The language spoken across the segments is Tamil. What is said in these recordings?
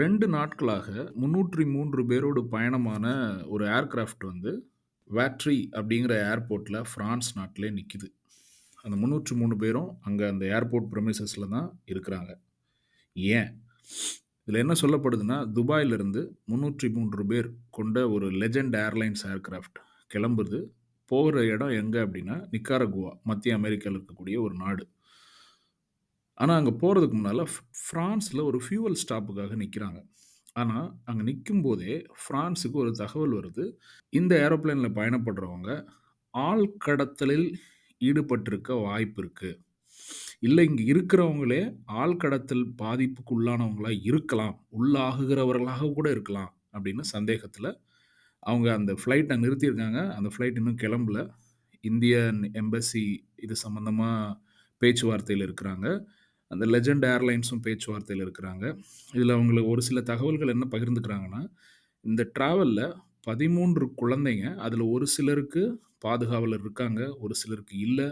ரெண்டு நாட்களாக 303 பேரோடு பயணமான ஒரு ஏர்கிராஃப்ட் வந்து வேட்ரி அப்படிங்கிற ஏர்போர்ட்டில் ஃப்ரான்ஸ் நாட்டிலே நிற்கிது அந்த 303 பேரும் அங்கே அந்த ஏர்போர்ட் ப்ரமிசஸில் தான் இருக்கிறாங்க. ஏன்? இதில் என்ன சொல்லப்படுதுன்னா, துபாயிலிருந்து 303 பேர் கொண்ட ஒரு லெஜெண்ட் ஏர்லைன்ஸ் ஏர்கிராஃப்ட் கிளம்புறது போகிற இடம் எங்கே அப்படின்னா, நிக்காரகுவா மத்திய அமெரிக்காவில் இருக்கக்கூடிய ஒரு நாடு. ஆனால் அங்கே போகிறதுக்கு முன்னால ஃப் ஒரு ஃபியூவல் ஸ்டாப்புக்காக நிற்கிறாங்க ஆனால் அங்கே நிற்கும் போதே ஃப்ரான்ஸுக்கு ஒரு தகவல் வருது. இந்த ஏரோப்ளேனில் பயணப்படுறவங்க ஆள் கடத்தலில் ஈடுபட்டிருக்க வாய்ப்பு இருக்குது இல்லை இங்கே இருக்கிறவங்களே ஆள் கடத்தல் பாதிப்புக்கு உள்ளானவங்களாக இருக்கலாம். உள்ளாகுகிறவர்களாக கூட இருக்கலாம் அப்படின்னு சந்தேகத்தில் அவங்க அந்த ஃப்ளைட்டை நிறுத்தியிருக்காங்க. அந்த ஃப்ளைட் இன்னும் கிளம்பல. இந்தியன் எம்பசி இது சம்மந்தமாக பேச்சுவார்த்தையில் இருக்கிறாங்க. அந்த லெஜெண்ட் ஏர்லைன்ஸும் பேச்சுவார்த்தையில் இருக்கிறாங்க. இதில் அவங்களுக்கு ஒரு சில தகவல்கள் என்ன பகிர்ந்துக்கிறாங்கன்னா, இந்த ட்ராவலில் பதிமூன்று குழந்தைங்க. அதில் ஒரு சிலருக்கு பாதுகாவலர் இருக்காங்க. ஒரு சிலருக்கு இல்லை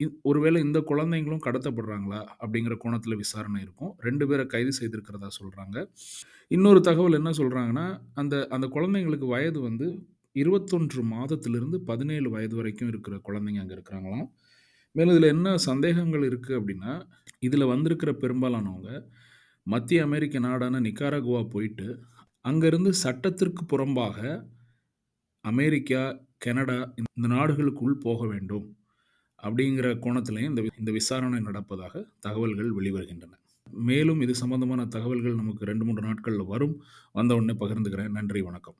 இ ஒருவேளை இந்த குழந்தைங்களும் கடத்தப்படுறாங்களா? அப்படிங்கிற கோணத்தில் விசாரணை இருக்கும். ரெண்டு பேரை கைது செய்திருக்கிறதா சொல்கிறாங்க இன்னொரு தகவல் என்ன சொல்கிறாங்கன்னா அந்த அந்த குழந்தைங்களுக்கு வயது வந்து 21 மாதத்திலிருந்து 17 வயது வரைக்கும் இருக்கிற குழந்தைங்க அங்கே இருக்கிறாங்களாம். மேலும் இதில் என்ன சந்தேகங்கள் இருக்குது அப்படின்னா, இதில் வந்திருக்கிற பெரும்பாலானவங்க மத்திய அமெரிக்க நாடான நிக்காரகுவா போயிட்டு, அங்கேருந்து சட்டத்திற்கு புறம்பாக அமெரிக்கா, கனடா இந்த நாடுகளுக்குள் போக வேண்டும். அப்படிங்கிற கோணத்திலையும் இந்த இந்த விசாரணை நடப்பதாக தகவல்கள் வெளிவருகின்றன. மேலும் இது சம்பந்தமான தகவல்கள் நமக்கு ரெண்டு மூன்று நாட்களில் வரும். வந்த உடனே பகிர்ந்துக்கிறேன். நன்றி, வணக்கம்.